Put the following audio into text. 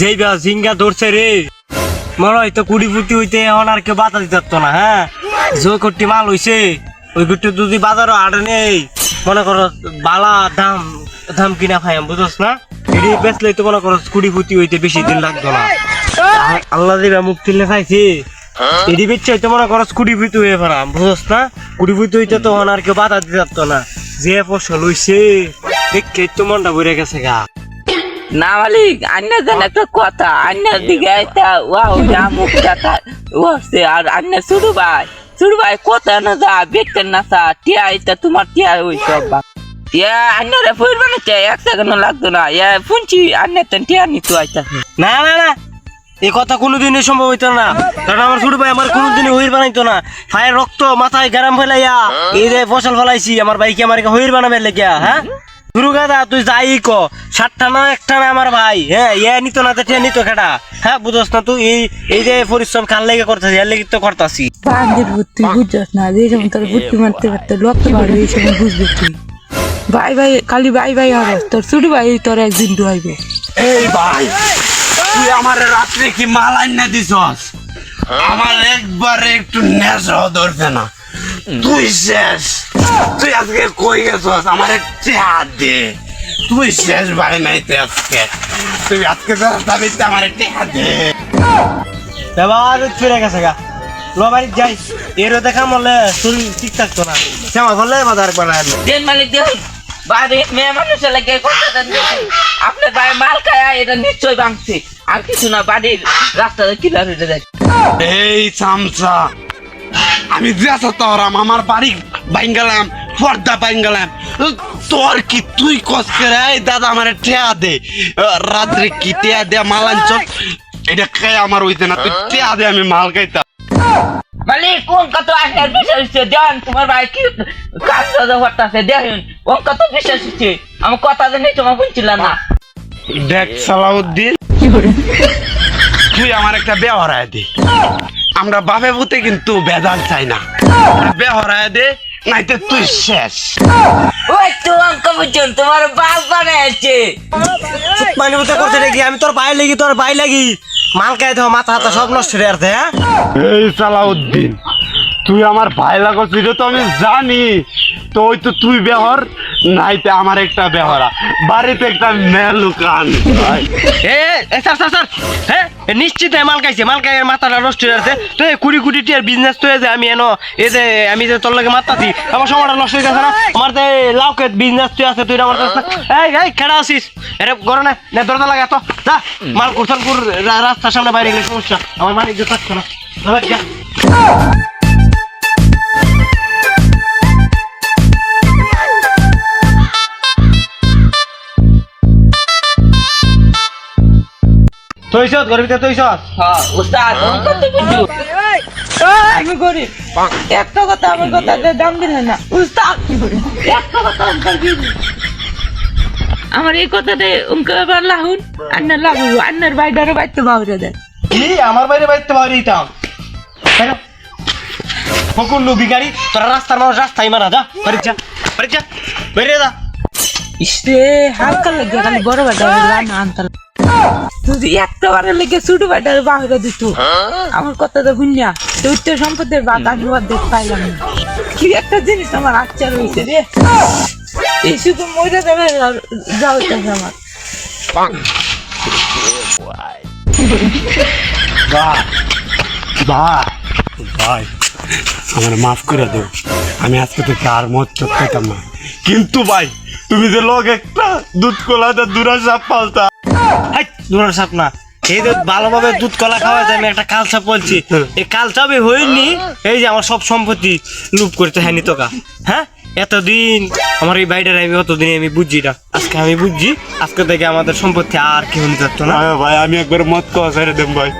যেই বা জিঙ্গা ধরছে রে। মনে হয় তো কুড়ি ফুটি হইতে এখন আর কেউ বাধা দিতে পারতো না হ্যাঁ? যে কোটি মাল হইছে। ওই কোটি যদি বাজারও আড়ে নেই, মনে করো বালা দাম দাম কিনা খাই বুঝছ না? এটি বেচলে তো মনে করো কুড়ি ফুটি হইতে বেশি দিন লাগতো না। আল্লাহ দিবা মুখ তুললে খাইছি। এটি বেচছে হইতে মনে করো কুড়ি ফুটি হয়ে পারাম বুঝছ না? কুড়ি ফুটি হইতে তো এখন আর কেউ বাধা দিতে পারতো না। যে ফসল হইছে, দেখে তো মনটা ভরে গেছে গা। না মালিক আন্না একটা কথা, আন্নার দিকে একটা যা মুখ কথা ওসে আর শুরু ভাই শুরু ভাই কথা না যা বেচতেন না সা টিয়া এটা তোমার টিয়া ওই সব এক লাগতো না তেন আইতাছে। না কথা কোনোদিনই সম্ভব হইতো না আমার ছোট ভাই আমার কোনোদিনই হইর বানাইতো না। রক্ত মাথায় গরম ফেলাইয়া, এই যে ফসল ফলাইছি, আমার ভাইকে আমার হইর বানাবে লেগিয়া হ্যাঁ? গুরু গাদা তুই যাই ক। সাতটা না একটা না আমার ভাই। হ্যাঁ ইয়ে নিত না তো নিত খেটা হ্যাঁ বুঝস না তুই এই এই যে পরিশ্রম কাল লেগে করতেছি এর লেগে তো করতাছি। বান্ধের বুদ্ধি বুঝছস না যে যেমন তোর বুদ্ধি মারতে পারতে লক্ষ্য পারবে এই সময় বুঝবি তুই। ভাই ভাই খালি ভাই ভাই হবে তোর ছোট ভাই তোর একদিন ডুয়াইবে। এই ভাই তুই আমার রাত্রে কি মাল আইনা দিছস? আমার একবারে একটু নেশা ধরছে না। তুই শেষ। তুই আজকে কই গেছস? আমার হাত দে। তুই শেষ ভাই নাই তুই আজকে তুই আজকে দাবিতে আমার একটু হাত দে ব্যবহার ফিরে গেছে গা। যাই। এরও দেখা মলে শরীর ঠিক থাকতো না। শ্যামা করলে বাজার বানায় দেন মালিক দেন। বাড়ি মেয়ে মানুষের লাগে কথাটা দিয়েছি আপনার ভাই মাল খায় এটা ভাঙছে। আর কিছু না বাড়ির রাস্তাতে কিলার হয়ে যায়। এই চামচা আমি তোরাম আমার বাড়ি বাইঙ্গালাম পর্দা বাইঙ্গালাম তোর কি তুই কস করে? দাদা আমার ঠেয়া দে। রাত্রে কি টেয়া দে মাল আনছ এটা খাই আমার হইতে না তুই টেয়া দে আমি মাল খাইতাম মালিক কোন কত আপনার বিশ্বাস দেন তোমার ভাই কি কাজ দাদা দেখুন কোন কত বিশ্বাস হচ্ছে আমার কথা জানি তোমার শুনছিলাম না। দেখ সালাউদ্দিন। তুই আমার একটা বেহরায় দে। আমরা বাপে বুতে কিন্তু বেদাল চাই না। বেহরায় দে নাইতে তুই শেষ। ওই তো অঙ্ক বুঝছেন তোমার বাপ বানাইছে। মানে মতো করতে দেখি আমি তোর ভাই লাগি তোর ভাই লাগি। মাল খাই দেওয়া মাথা হাতা সব নষ্ট হয়ে আছে হ্যাঁ? এই সালাউদ্দিন তুই আমার ভাই লাগছিস তো আমি জানি। তো ওই তো তুই বেহর নাইতে আমার একটা বেহরা। বাড়িতে একটা মেলুকান এ স্যার স্যার স্যার। হ্যাঁ নিশ্চিত মাল খাইছে, মাল খাই মাথাটা নষ্ট হয়ে আছে তো এই কুড়ি কোটি টিয়ার বিজনেস তো যে আমি এনো এই যে আমি যে তোর লাগে মারতাছি, আমার সময়টা নষ্ট হয়ে গেছে না? আমার তো লাউকে বিজনেস তুই আছে, তুই আমার কাছে এই এই খেড়া আছিস এরে করো না দরজা লাগা তো। যা, মাল কুরসান রাস্তার সামনে বাইরে গেলে সমস্যা। আমার মালিক যে থাকছে না। গরিবিতে তৈছত হ্যাঁ উস্তাদ অঙ্ক তো আমি গরিব একটা কথা আমার কথা দাম দিলে না। উস্তাদ একটা কথা অঙ্কের কি আমার এই কথাতে অঙ্ক এবার লাহুন। আন্নার লাগুন আন্নার বাইডারে বাইতে বাউরে দেয়। কি? আমার বাইরে বাইতে বাইরে দিতাম। ফকুর লুবি গাড়ি তোরা রাস্তার মানুষ রাস্তায় মারা যা। বাড়ি যা বেরিয়ে যা ইসরে হালকা লাগে খালি বড় রান্না আনতাল একটা লেগে বাহিরে দিত, আমার কথা তো শুনিয়া তো সম্পদের বাদ আমি পাইলাম কি একটা জিনিস আমার আচ্ছা রয়েছে রে। এই শুধু মরে দেবে যাও আমার। আমার মাফ করে দেও আমি আজকে থেকে আর মদ চোখ না। কিন্তু ভাই, তুমি যে লোক একটা দুধ কলাতে দূরা সাপ পালতা দূরের সাপ না, এই যে ভালোভাবে দুধ কলা খাওয়া যায়, আমি একটা বলছি। এই হইনি এই যে আমার সব সম্পত্তি লুপ করতে তোকা। হ্যাঁ? এতদিন আমার এই বাইটার আমি অতদিন আমি বুঝছি না। আজকে আমি বুঝছি আজকে থেকে আমাদের সম্পত্তি আর কেউ নিতে না। ভাই, আমি একবার মত খাওয়া ছেড়ে দেব ভাই।